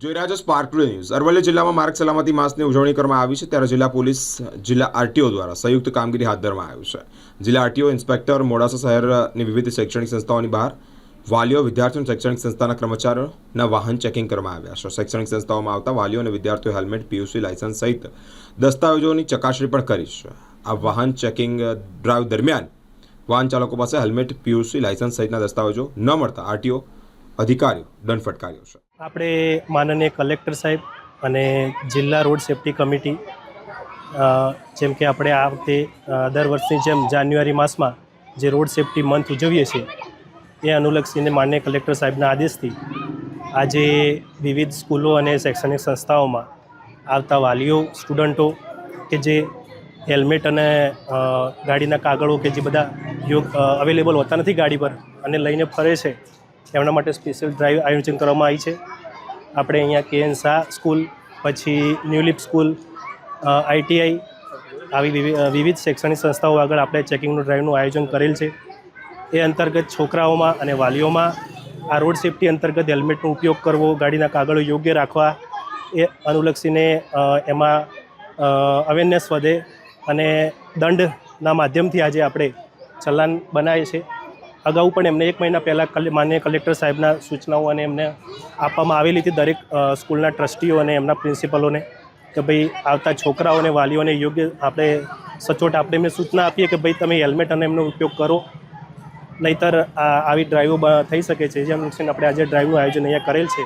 જોઈ રહ્યા છો સ્પાર્ક ટુ ન્યૂઝ અરવલ્લી જિલ્લામાં માર્ગ સલામતી માસની ઉજવણી કરવામાં આવી છે. ત્યારે જિલ્લા પોલીસ, જિલ્લા આરટીઓ દ્વારા સંયુક્ત કામગીરી હાથ ધરવામાં આવ્યું છે. જિલ્લા આરટીઓ, ઇન્સ્પેક્ટર, મોડાસા શહેરની વિવિધ શૈક્ષણિક સંસ્થાઓની બહાર વાલીઓ, વિદ્યાર્થીઓ શૈક્ષણિક સંસ્થાના કર્મચારીઓના વાહન ચેકિંગ કરવામાં આવ્યા છે. શૈક્ષણિક સંસ્થાઓમાં આવતા વાલીઓ અને વિદ્યાર્થીઓ હેલ્મેટ, પીયુસી લાયસન્સ સહિત દસ્તાવેજોની ચકાસણી પણ કરી છે. આ વાહન ચેકિંગ ડ્રાઈવ દરમિયાન વાહન ચાલકો પાસે હેલ્મેટ, પીયુસી લાયસન્સ સહિતના દસ્તાવેજો ન મળતા આરટીઓ અધિકારીઓ દંડ ફટકાર્યો છે. આપણે માનનીય કલેક્ટર સાહેબ અને જિલ્લા રોડ સેફ્ટી કમિટી જેમ કે આપણે આ વખતે દર વર્ષની જેમ જાન્યુઆરી માસમાં જે રોડ સેફ્ટી મંથ ઉજવીએ છીએ, એ અનુલક્ષીને માન્ય કલેક્ટર સાહેબના આદેશથી આજે વિવિધ સ્કૂલો અને શૈક્ષણિક સંસ્થાઓમાં આવતા વાલીઓ, સ્ટુડન્ટો કે જે હેલ્મેટ અને ગાડીના કાગળો કે જે બધા યોગ અવેલેબલ હોતા નથી ગાડી પર અને લઈને ફરે છે એમના માટે સ્પેશિયલ ડ્રાઈવ આયોજન કરવામાં આવી છે. આપણે અહીંયા કે એન શાહ સ્કૂલ, પછી ન્યુલિપ સ્કૂલ આઈટીઆઈ આવી વિવિ- વિવિધ શૈક્ષણિક સંસ્થાઓ આગળ આપણે ચેકિંગનું ડ્રાઈવનું આયોજન કરેલ છે. એ અંતર્ગત છોકરાઓમાં અને વાલીઓમાં આ રોડ સેફટી અંતર્ગત હેલ્મેટનો ઉપયોગ કરવો, ગાડીના કાગળો યોગ્ય રાખવા, એ અનુલક્ષીને એમાં અવેરનેસ વધે અને દંડના માધ્યમથી આજે આપણે ચલાન બનાવીએ છીએ. અગાઉ પણ એમને એક મહિના પહેલાં માન્ય કલેક્ટર સાહેબના સૂચનાઓ અને એમને આપવામાં આવેલી હતી દરેક સ્કૂલના ટ્રસ્ટીઓ અને એમના પ્રિન્સિપલોને કે ભાઈ આવતા છોકરાઓને, વાલીઓને યોગ્ય આપણે સચોટ આપણે એમને સૂચના આપીએ કે ભાઈ તમે હેલ્મેટ અને એમનો ઉપયોગ કરો. નહીતર આવી ડ્રાઈવો થઈ શકે છે. જેમ આપણે આજે ડ્રાઈવનું આયોજન અહીંયા કરેલ છે.